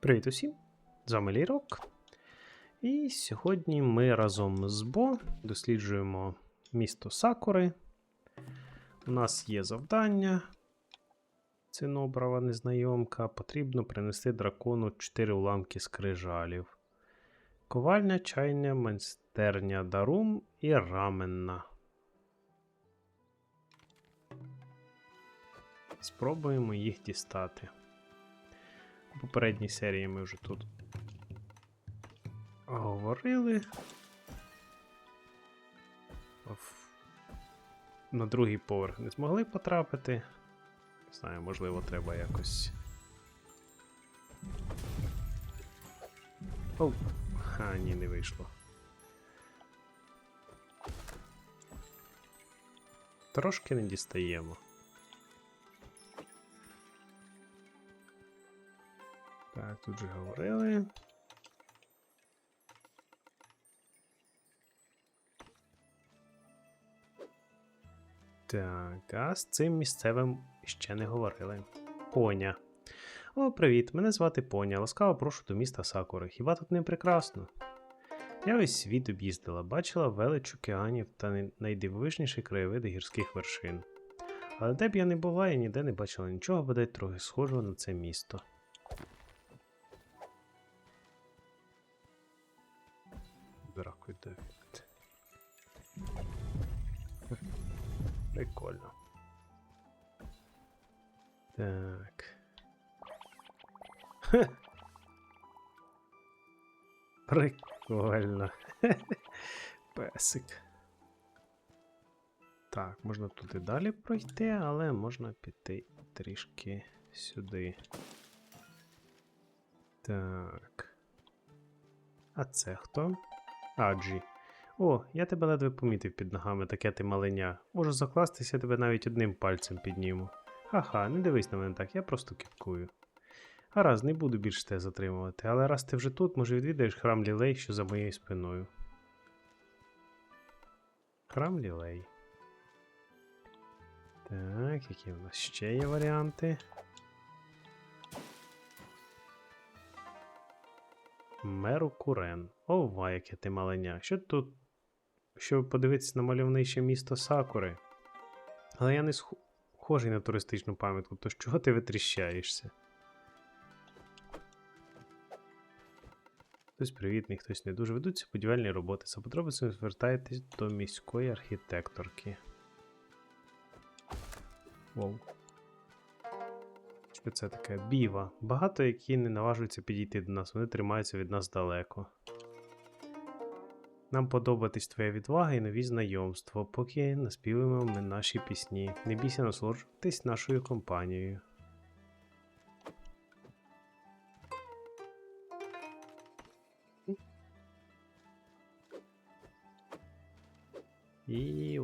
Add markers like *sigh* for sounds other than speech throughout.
Привіт усім! З вами Лірок. І сьогодні ми разом з Бо досліджуємо місто Сакури. У нас є завдання. Цинобрава незнайомка. Потрібно принести дракону 4 уламки скрижалів. Ковальня, чайня, майстерня дарум і раменна. Спробуємо їх дістати. Попередній серії ми вже тут говорили. На другий поверх не змогли потрапити. Не знаю, можливо, треба якось. Оу, ха, ні, не вийшло. Трошки не дістаємо. Тут же говорили. Так, а з цим місцевим ще не говорили. Поня. О, привіт, мене звати Поня. Ласкаво прошу до міста Сакури. Хіба тут не прекрасно? Я весь світ об'їздила, бачила велич океанів та найдивовижніші краєвиди гірських вершин. Але де б я не була, я ніде не бачила нічого, бодай трохи схожого на це місто. Прикольно. *laughs* Песик. Так, можна тут і далі пройти, але можна піти трішки сюди. Так. А це хто? Аджі. О, я тебе ледве помітив під ногами, таке ти маленя. Можу закластися, я тебе навіть одним пальцем підніму. Ха-ха, не дивись на мене так, я просто кіпкую. Гаразд, не буду більше тебе затримувати, але раз ти вже тут, може відвідаєш храм лілей, що за моєю спиною. Храм лілей. Так, які в нас ще є варіанти? Меру Курен. Ова, яке ти маленя. Що тут? Щоб подивитися на мальовниче місто Сакури. Але я не схожий на туристичну пам'ятку, то чого ти витріщаєшся? Хтось привітний, хтось не дуже. Ведуться будівельні роботи. За подробицями звертайтесь до міської архітекторки. Воу. Що це таке? Біва. Багато які не наважуються підійти до нас, вони тримаються від нас далеко. Нам подобатись твоя відвага і нові знайомства, поки наспіваємо ми наші пісні. Не бійся насолоджуватись нашою компанією.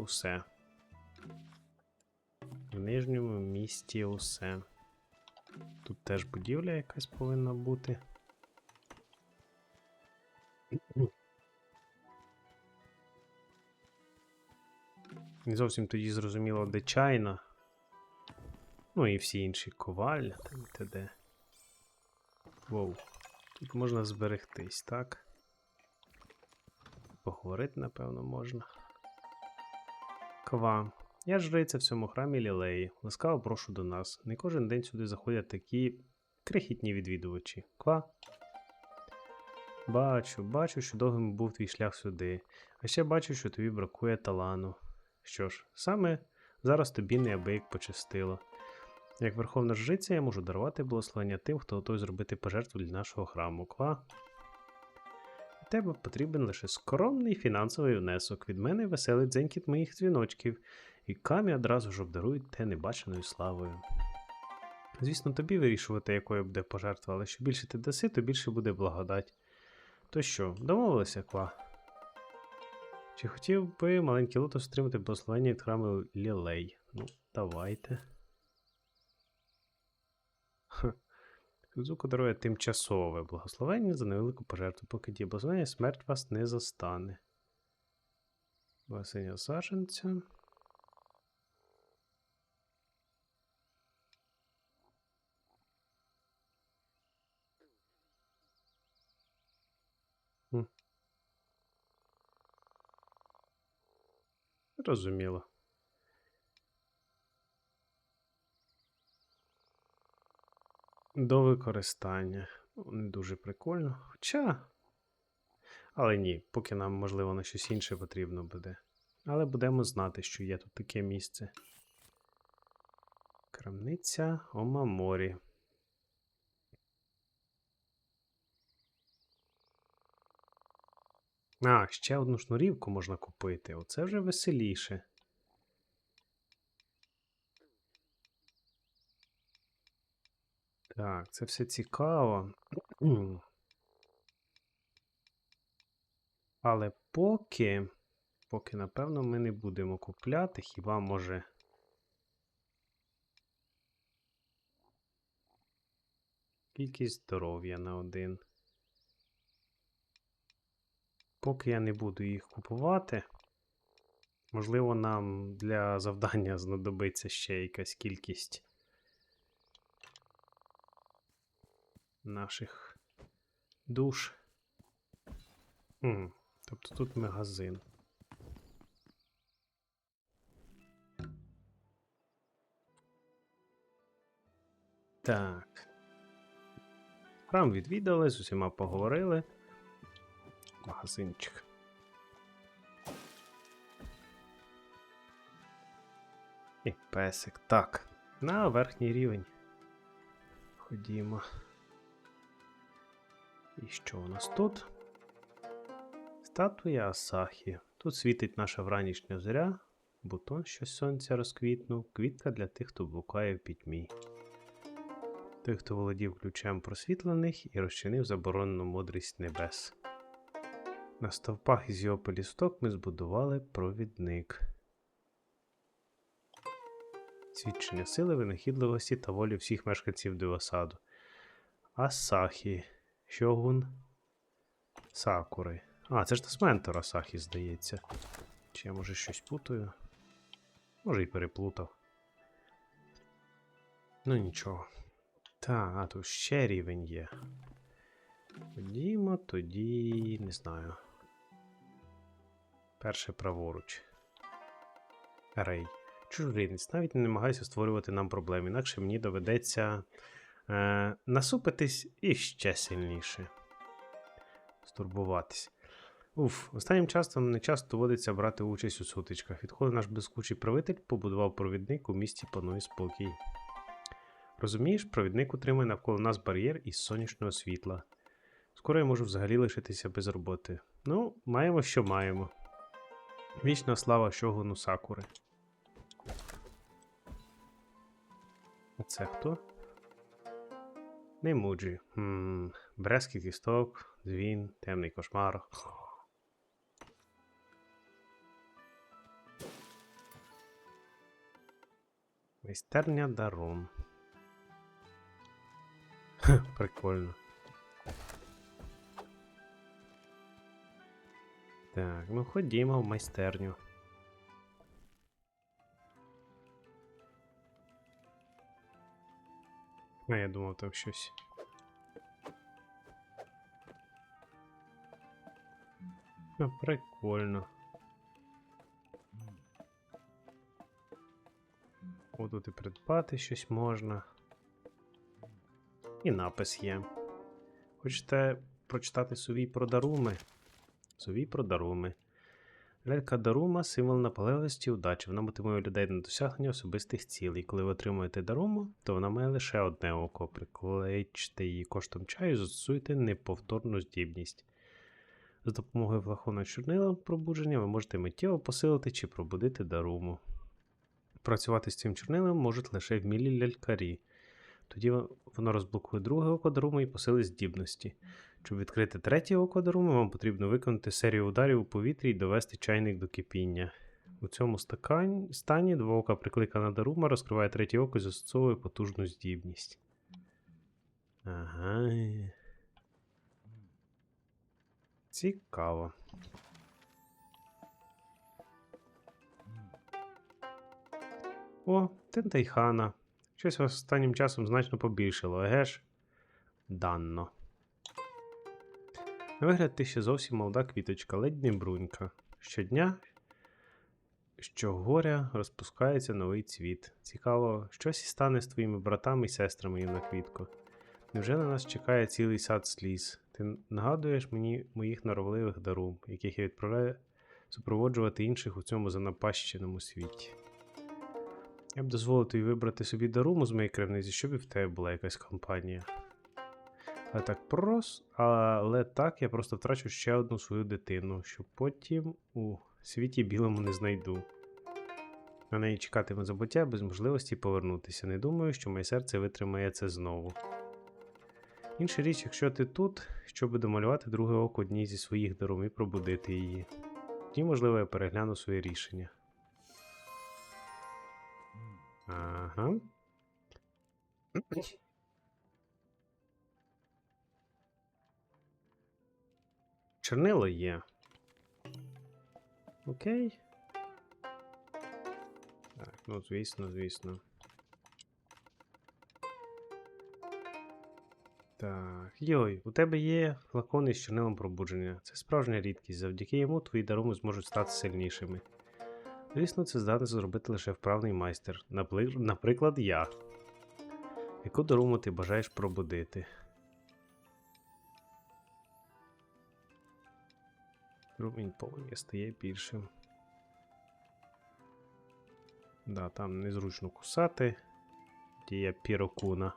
Усе. В нижньому місті усе. Тут теж будівля якась повинна бути. Не зовсім тоді зрозуміло, де чайна. Ну і всі інші коваль, там і т.д. Воу. Тут можна зберегтись, так? Поговорити, напевно, можна. Ква. Я жриця в цьому храмі лілеї. Ласкаво прошу до нас. Не кожен день сюди заходять такі крихітні відвідувачі. Ква. Бачу, бачу, що довгим був твій шлях сюди. А ще бачу, що тобі бракує талану. Що ж, саме зараз тобі неабияк пощастило. Як верховна жриця, я можу дарувати благословення тим, хто готовий зробити пожертву для нашого храму. Ква. Тебе потрібен лише скромний фінансовий внесок. Від мене веселий дзенькіт моїх дзвіночків, і камі одразу ж обдарують те небаченою славою. Звісно, тобі вирішувати, якою буде пожертва, але що більше ти даси, то більше буде благодать. То що, домовилися, ква? Чи хотів би маленький лотос отримати благословення від храму Лілей? Ну, давайте. Кадзуко дарує тимчасове благословення за невелику пожертву, поки діє благословення, смерть вас не застане. Благословення саженця. Розуміло. До використання. Не дуже прикольно. Хоча. Але ні, поки нам, можливо, на щось інше потрібно буде. Але будемо знати, що є тут таке місце. Крамниця Омаморі. А, ще одну шнурівку можна купити. Оце вже веселіше. Так, це все цікаво. Але поки, поки, напевно, ми не будемо купляти, хіба може. Кількість здоров'я на один. Поки я не буду їх купувати. Можливо, нам для завдання знадобиться ще якась кількість наших душ. М, Тобто тут магазин. Так. Храм відвідали, з усіма поговорили. Магазинчик. І песик. Так. На верхній рівень. Ходімо. І що у нас тут? Статуя Асахі. Тут світить наша вранішня зоря, бутон, що сонця розквітнув, квітка для тих, хто блукає в пітьмі. Той, хто володів ключем просвітлених і розчинив заборонену мудрість небес. На стовпах із його полісток ми збудували провідник. Свідчення сили, винахідливості та волі всіх мешканців Девасаду. Асахі. Шогун. Сакури. А, це ж Тасментор Асахі, здається. Чи я може щось путаю? Може і переплутав. Ну нічого. Так, а тут ще рівень є. Ходімо, тоді не знаю. Перше праворуч. Рей. Чужорідність. Навіть не намагайся створювати нам проблем, інакше мені доведеться е, насупитись іще сильніше. Стурбуватись. Уф, останнім часом не часто доводиться брати участь у сутичках. Відходить наш блискучий правитель побудував провідник у місті панує спокій. Розумієш, провідник утримує навколо нас бар'єр із сонячного світла. Скоро я можу взагалі лишитися без роботи. Ну, маємо, що маємо. Вічна слава Шогуну Сакури. А це хто? Немуджі. Хм, Брестський кісток, дзвін, темний кошмар. Майстерня. Ха, Прикольно. Так, ну ходімо в майстерню. А, я думав там щось. Прикольно. О, тут і придбати щось можна. І напис є. Хочете прочитати сувій про даруми? Сувій про даруми. Лялька Дарума символ наполегливості і удачі. Вона мотивує людей на досягнення особистих цілей. Коли ви отримуєте даруму, то вона має лише одне око. Приклеїчте її коштом чаю, і застосуйте неповторну здібність. За допомогою флакона чорнила пробудження ви можете миттєво посилити чи пробудити даруму. Працювати з цим чорнилом можуть лише вмілі лялькарі. Тоді воно розблокує друге око даруми і посилить здібності. Щоб відкрити третє око даруми, вам потрібно виконати серію ударів у повітрі і довести чайник до кипіння. У цьому стані двоока прикликана дарума розкриває третє око і застосовує потужну здібність. Ага. Цікаво. О, Тентайхана. Щось останнім часом значно побільшало, еге ж? Данно. На вигляд ти ще зовсім молода квіточка, ледь не брунька. Щодня, щогоря розпускається новий цвіт. Цікаво, щось і стане з твоїми братами і сестрами, юна квітко. Невже на нас чекає цілий сад сліз? Ти нагадуєш мені моїх норовливих дарум, яких я відправляю супроводжувати інших у цьому занапащеному світі. Я б дозволив тобі вибрати собі даруму з моєї кривниці, щоб і в тебе була якась компанія. Але так прос... Але так я просто втрачу ще одну свою дитину, що потім у світі білому не знайду. На неї чекатиме забуття без можливості повернутися. Не думаю, що моє серце витримає це знову. Інша річ, якщо ти тут, щоб домалювати друге око одній зі своїх дарум і пробудити її. Тоді, можливо, я перегляну своє рішення. Ага. Чорнило є. Окей. Так, ну звісно, звісно. Так, йой, у тебе є флакон із чорнилом пробудження. Це справжня рідкість. Завдяки йому твої даруми зможуть стати сильнішими. Звісно, це здатний зробити лише вправний майстер. Наприклад, я. Яку даруму ти бажаєш пробудити? Румінь полум'я стає більшим. Да, там незручно кусати. Дія пірокуна.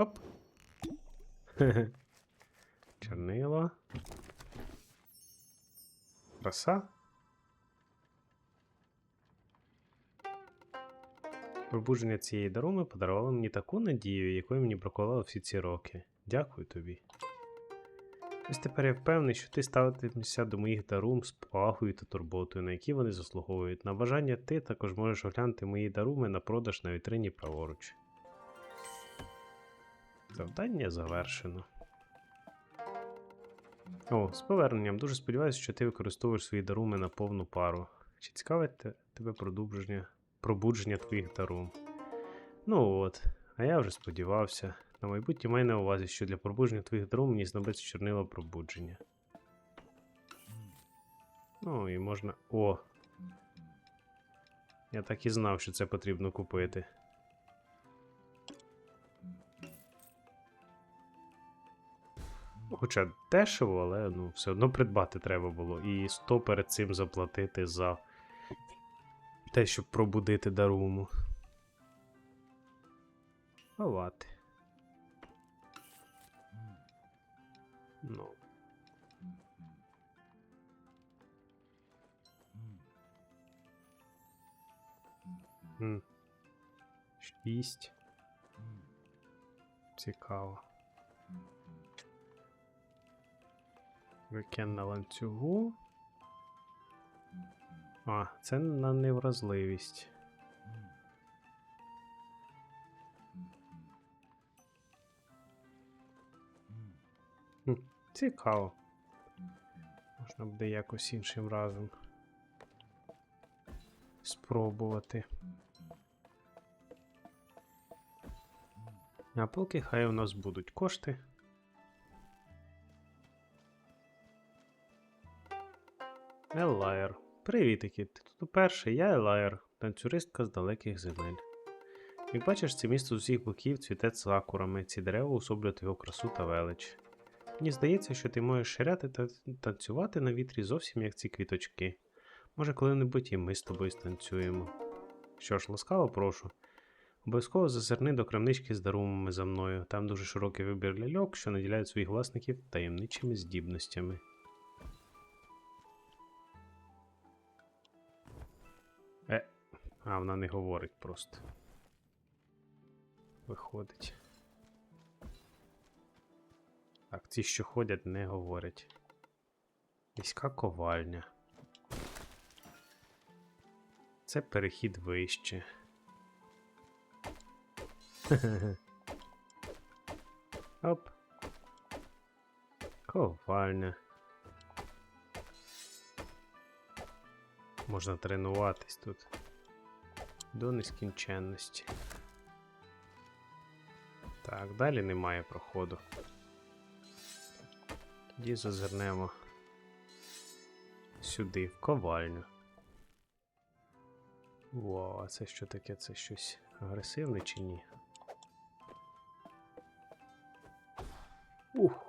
Оп. *laughs* Чорнило. Краса. Пробудження цієї даруми подарувало мені таку надію, якої мені бракувало всі ці роки. Дякую тобі. Ось тепер я впевнений, що ти ставитимешся до моїх дарум з повагою та турботою, на які вони заслуговують. На бажання ти також можеш оглянути мої даруми на продаж на вітрині праворуч. Завдання завершено. О, з поверненням. Дуже сподіваюся, що ти використовуєш свої даруми на повну пару. Чи цікавить тебе пробудження, пробудження твоїх дарум? Ну от, а я вже сподівався. На майбутнє май на увазі, що для пробудження твоїх дарум мені знадобиться чорнило пробудження. Ну і можна. О! Я так і знав, що це потрібно купити. Хоча дешево, але ну, все одно придбати треба було. І 100 перед цим заплатити за те, щоб пробудити даруму. Ховати. Ну. Шість. Цікаво. Викен на ланцюгу. А, це на невразливість. Цікаво. Можна буде якось іншим разом спробувати. А поки хай у нас будуть кошти. Елайер. Привітики, ти тут уперше, я Елайер, танцюристка з далеких земель. Як бачиш, це місто з усіх боків цвіте сакурами, ці дерева особлюють його красу та велич. Мені здається, що ти можеш ширяти та танцювати на вітрі зовсім як ці квіточки. Може, коли-небудь і ми з тобою станцюємо. Що ж, ласкаво прошу. Обов'язково зазирни до крамнички з дарумами за мною. Там дуже широкий вибір ляльок, що наділяють своїх власників таємничими здібностями. А вона не говорить просто. Виходить. Так, ці, що ходять, не говорять. Міська ковальня. Це перехід вище. *laughs* Оп. Ковальня. Можна тренуватись тут. До нескінченності. Так, далі немає проходу. Тоді зазирнемо сюди, в ковальню. Во, а це що таке? Це щось агресивне чи ні? Ух.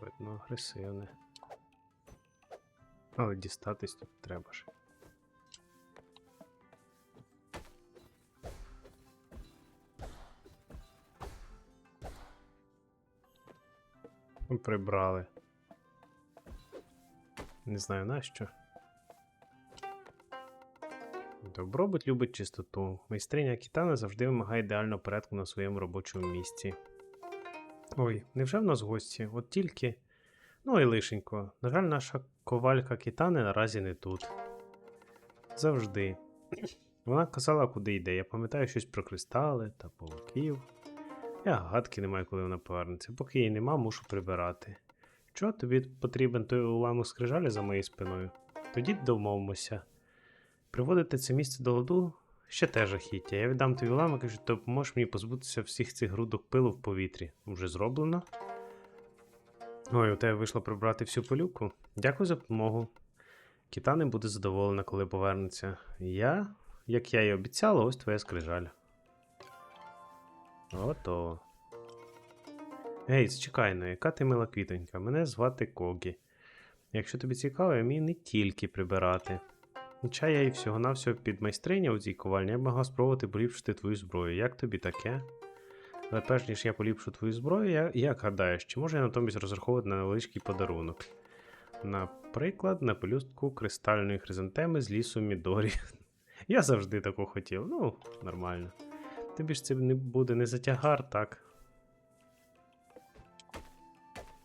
Видно, агресивне. Але дістатись тут треба ж. Прибрали. Не знаю нащо. Добробут любить чистоту. Майстриня Кітана завжди вимагає ідеального порядку на своєму робочому місці. Ой, невже в нас гості? От тільки. Ну і лишенько. На жаль, наша ковалька Кітани наразі не тут. Завжди. Вона казала, куди йде. Я пам'ятаю щось про кристали та пауків. Я гадки не маю, коли вона повернеться. Поки її нема, мушу прибирати. Що тобі потрібен той уламок скрижалі за моєю спиною? Тоді домовимося. Приводити це місце до ладу ще те жахіття. Я віддам тобі уламок, якщо ти допоможеш мені позбутися всіх цих грудок пилу в повітрі. Вже зроблено. Ой, у тебе вийшло прибрати всю пилюку. Дякую за допомогу. Кіта буде задоволена, коли повернеться. Я, як я і обіцяла, ось твоя скрижаль. Готово. Гей, зачекай, ну, яка ти мила квітонька. Мене звати Когі. Якщо тобі цікаво, я вмію не тільки прибирати. Хоча я і всього-навсього під майстриня у цій ковальні, я б могла спробувати поліпшити твою зброю. Як тобі таке? Але перш ніж я поліпшу твою зброю, я, як гадаєш, чи можу я натомість розраховувати на невеличкий подарунок? Наприклад, на пелюстку кристальної хризантеми з лісу Мідорі. *laughs* Я завжди таку хотів. Ну, нормально. Тобі ж це не буде не затягар, так?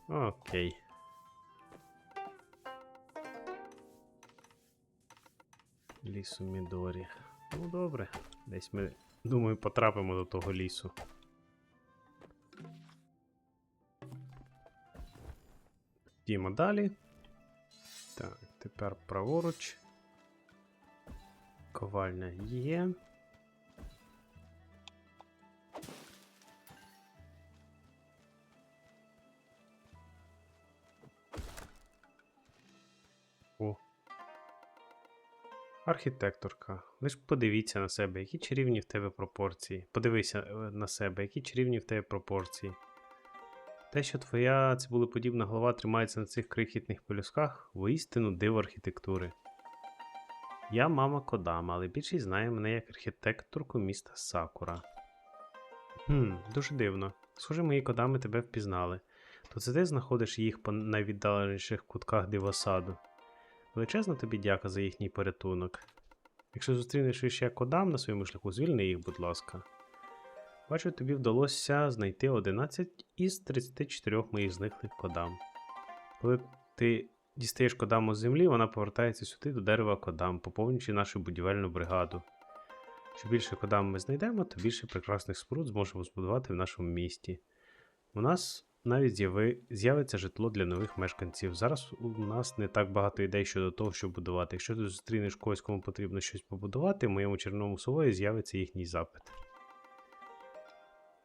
Окей. Лісу Мідорі. Ну добре. Десь ми, думаю, потрапимо до того лісу. Йдімо далі. Так, тепер праворуч. Ковальня є. Архітекторка. Лиш подивіться на себе, які чарівні в тебе пропорції. Подивися е, на себе, які чарівні в тебе пропорції. Те, що твоя цибулеподібна голова тримається на цих крихітних пелюсках, воістину диво архітектури. Я мама Кодама, але більшість знає мене як архітекторку міста Сакура. Хм, дуже дивно. Схоже, мої кодами тебе впізнали. То це ти знаходиш їх по найвіддаленіших кутках дивосаду. Величезна тобі дяка за їхній порятунок. Якщо зустрінеш ще кодам на своєму шляху, звільни їх, будь ласка. Бачу, тобі вдалося знайти 11 із 34 моїх зниклих кодам. Коли ти дістаєш кодаму з землі, вона повертається сюди до дерева кодам, поповнюючи нашу будівельну бригаду. Що більше кодам ми знайдемо, то більше прекрасних споруд зможемо збудувати в нашому місті. У нас навіть з'яви... з'явиться житло для нових мешканців. Зараз у нас не так багато ідей щодо того, що будувати. Якщо ти зустрінеш когось, кому потрібно щось побудувати, в моєму черному сової з'явиться їхній запит.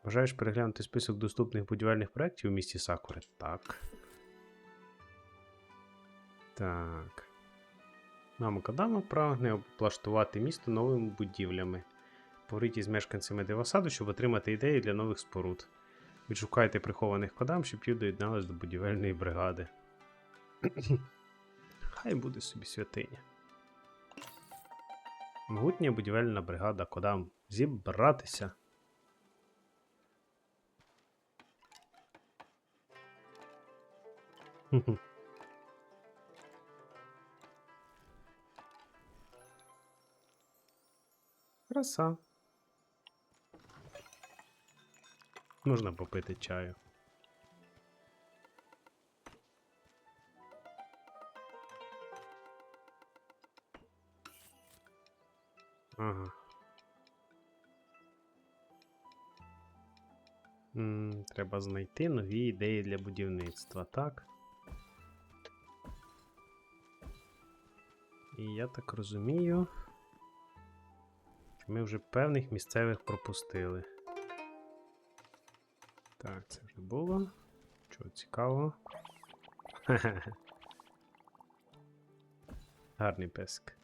Бажаєш переглянути список доступних будівельних проєктів у місті Сакури? Так. Так. Намакадама прагне облаштувати місто новими будівлями. Поговоріть із мешканцями Девасаду, щоб отримати ідеї для нових споруд. Відшукайте прихованих кодам, щоб ті доєднались до будівельної бригади. *clears throat* Хай буде собі святиня. Могутня будівельна бригада кодам. Зібратися. Краса. Можна попити чаю. Ага. М, треба знайти нові ідеї для будівництва, так? І я так розумію. ми вже певних місцевих пропустили. Так, це вже було. Чого цікавого? *laughs* Гарний песик.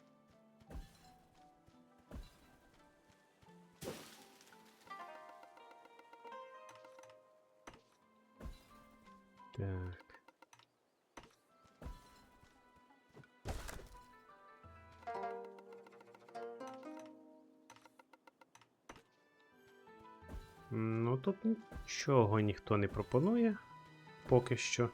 Нічого ніхто не пропонує поки що.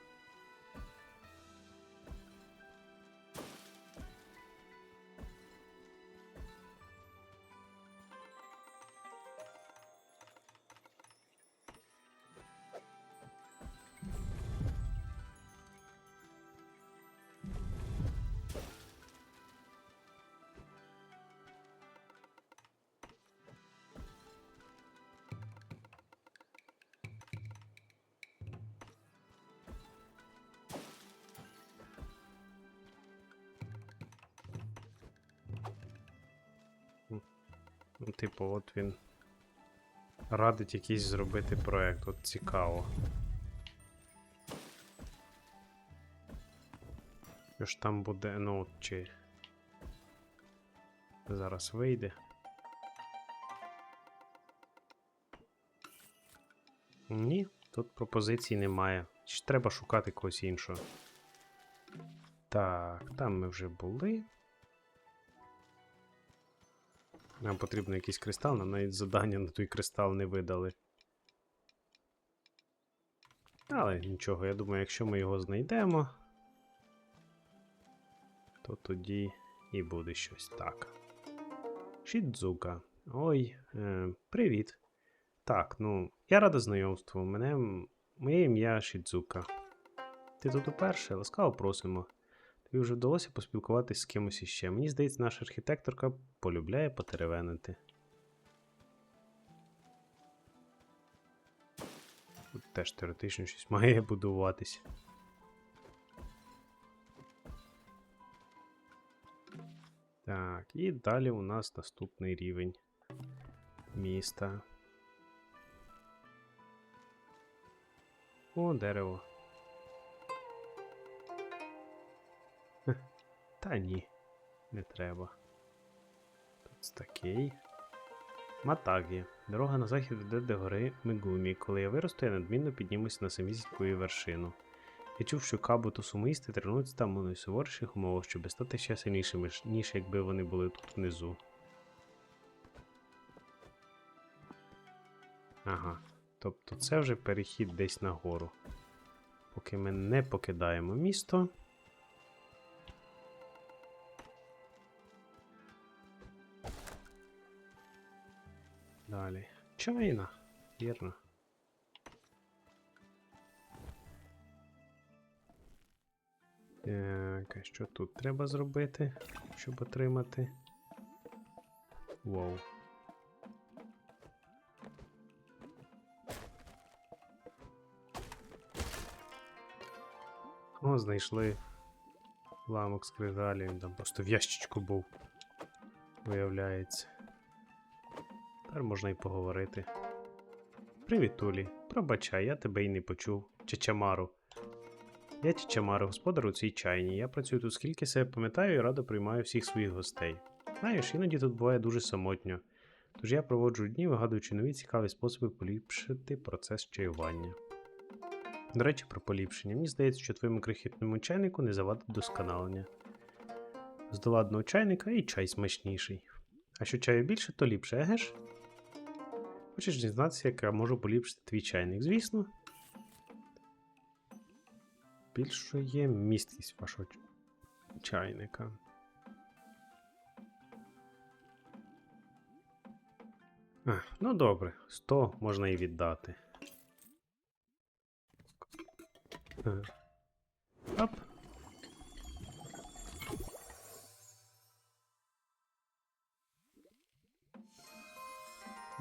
Типу, от він радить якийсь зробити проект. От цікаво. Що ж там буде, ну, чи. Зараз вийде. Ні, тут пропозицій немає. Чи треба шукати когось іншого? Так, там ми вже були. Нам потрібно якийсь кристал, нам навіть завдання на той кристал не видали. Але нічого, я думаю, якщо ми його знайдемо, то тоді і буде щось так. Шідзука. Ой, е, привіт. Так, ну, я рада знайомству. Мене моє ім'я Шідзука. Ти тут уперше, ласкаво просимо. Тобі вже вдалося поспілкуватись з кимось іще. Мені здається, наша архітекторка полюбляє потеревенити. Тут теж теоретично щось має будуватись. Так, і далі у нас наступний рівень міста. О, дерево. Та ні, не треба. Такий. Матагі. Дорога на захід веде до гори Мегумі. Коли я виросту, я надмінно піднімуся на самісіньку її вершину. Я чув, що кабуту сумисти тренуються там у найсуворіших умовах, щоб стати ще сильнішими, ніж якби вони були тут внизу. Ага. Тобто це вже перехід десь нагору. Поки ми не покидаємо місто. Чайна. Вірно. Так, а що тут треба зробити, щоб отримати? Вау. О, знайшли ламок скрижалі, він там просто в ящичку був. Виявляється. Тепер можна й поговорити. Привіт, Тулі. Пробачай, я тебе й не почув. Чечамару. Я Чечамару, господар у цій чайні. Я працюю тут скільки себе пам'ятаю і радо приймаю всіх своїх гостей. Знаєш, іноді тут буває дуже самотньо. Тож я проводжу дні, вигадуючи нові цікаві способи поліпшити процес чаювання. До речі, про поліпшення. Мені здається, що твоєму крихітному чайнику не завадить досконалення. З доладного чайника і чай смачніший. А що чаю більше, то ліпше, еге ж? Хочеш дізнатися, як я можу поліпшити твій чайник? Звісно. Більшує місткість вашого чайника. А, ну добре, 100 можна і віддати. Оп.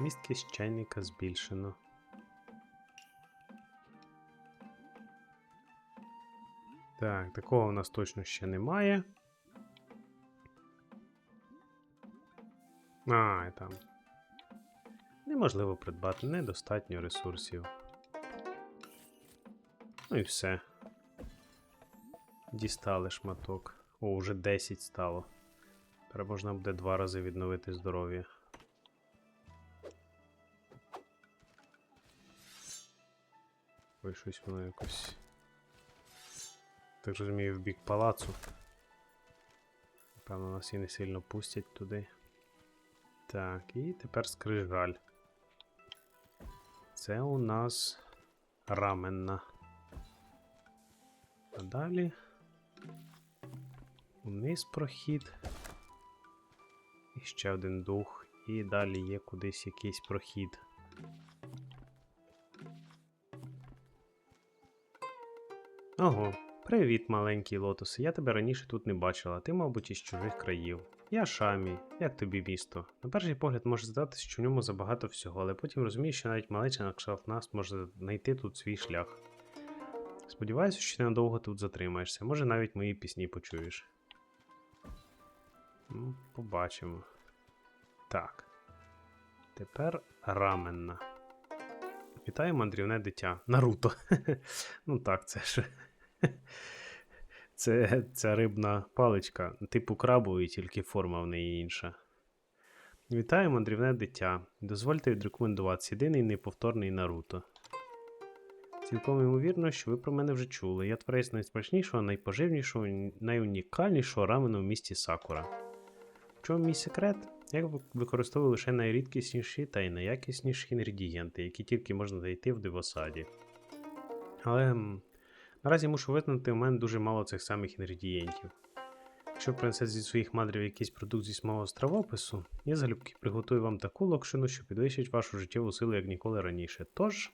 Місткість чайника збільшено. Так, такого у нас точно ще немає. А, і там. Неможливо придбати недостатньо ресурсів. Ну і все. Дістали шматок. О, вже 10 стало. Тепер можна буде два рази відновити здоров'я. Ой, щось воно якось. Так розумію, в бік палацу. Напевно, нас і не сильно пустять туди. Так, і тепер скрижаль. Це у нас раменна. А далі. Униз прохід. І ще один дух. І далі є кудись якийсь прохід. Ого, привіт, маленький лотос. Я тебе раніше тут не бачила, ти, мабуть, із чужих країв. Я Шамі, як тобі місто? На перший погляд може здатися, що в ньому забагато всього, але потім розумієш, що навіть малеча на кшталт нас може знайти тут свій шлях. Сподіваюся, що ти надовго тут затримаєшся, може навіть мої пісні почуєш. Ну, побачимо. Так. Тепер раменна. Вітаю, мандрівне дитя. Наруто. *laughs* ну так, це ж. *laughs* Це ця рибна паличка, типу крабової, тільки форма в неї інша. Вітаю, мандрівне дитя. Дозвольте відрекомендуватися єдиний неповторний Наруто. Цілком ймовірно, що ви про мене вже чули. Я творець найсмачнішого, найпоживнішого, найунікальнішого рамену в місті Сакура. В чому мій секрет? Я використовую лише найрідкісніші та й найякісніші інгредієнти, які тільки можна знайти в дивосаді. Але наразі мушу визнати, у мене дуже мало цих самих інгредієнтів. Якщо принесе зі своїх мандрів якийсь продукт зі мого стравопису, я залюбки приготую вам таку локшину, що підвищить вашу життєву силу як ніколи раніше. Тож.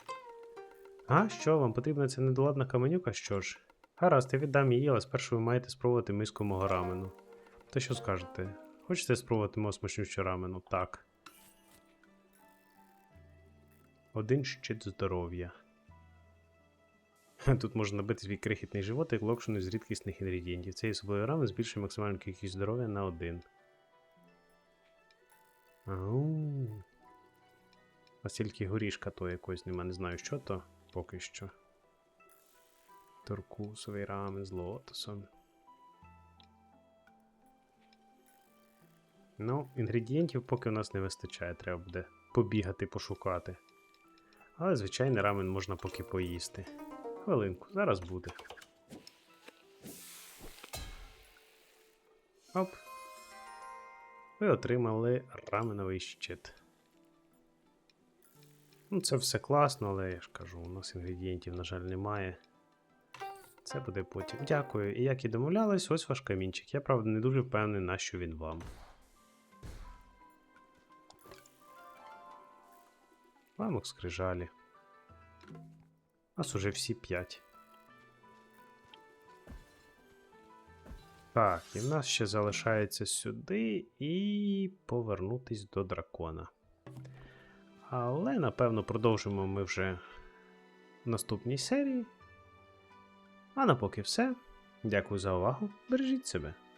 А, що, вам потрібна ця недоладна каменюка? Що ж? Гаразд, я віддам її, але спершу ви маєте спробувати миску мого рамену. То що скажете? Хочете спробувати мого смачнючого рамену? Так. Один щит здоров'я. *laughs* Тут можна набити свій крихітний животик локшину з рідкісних інгредієнтів. Цей особливий рамен збільшує максимальну кількість здоров'я на один. Ау. А стільки горішка то якось нема, не знаю, що то поки що. Туркусовий рамен з лотосом. Ну, інгредієнтів поки у нас не вистачає, треба буде побігати, пошукати. Але звичайний рамен можна поки поїсти. Хвилинку, зараз буде. Оп. Ви отримали раменовий щит. Ну, це все класно, але я ж кажу, у нас інгредієнтів, на жаль, немає. Це буде потім. Дякую. І як і домовлялись, ось ваш камінчик. Я правда не дуже впевнений, на що він вам. Ламок скрижалі. Нас уже всі п'ять. Так, і в нас ще залишається сюди і повернутись до дракона. Але, напевно, продовжимо ми вже в наступній серії. А на поки все. Дякую за увагу. Бережіть себе.